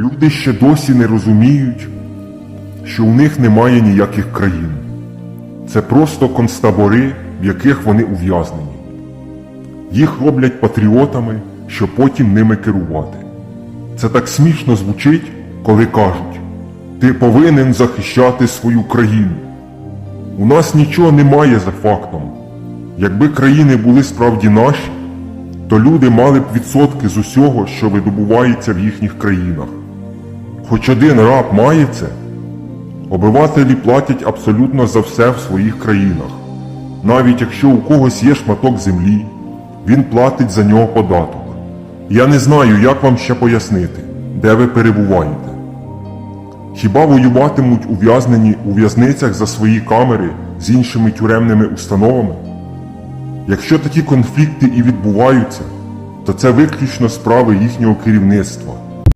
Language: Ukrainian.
Люди ще досі не розуміють, що у них немає ніяких країн. Це просто концтабори, в яких вони ув'язнені. Їх роблять патріотами, щоб потім ними керувати. Це так смішно звучить, коли кажуть: ти повинен захищати свою країну. У нас нічого немає за фактом. Якби країни були справді наші, то люди мали б відсотки з усього, що видобувається в їхніх країнах. Хоч один раб має це, обивателі платять абсолютно за все в своїх країнах. Навіть якщо у когось є шматок землі, він платить за нього податок. Я не знаю, як вам ще пояснити, де ви перебуваєте. Хіба воюватимуть ув'язнені у в'язницях за свої камери з іншими тюремними установами? Якщо такі конфлікти і відбуваються, то це виключно справи їхнього керівництва.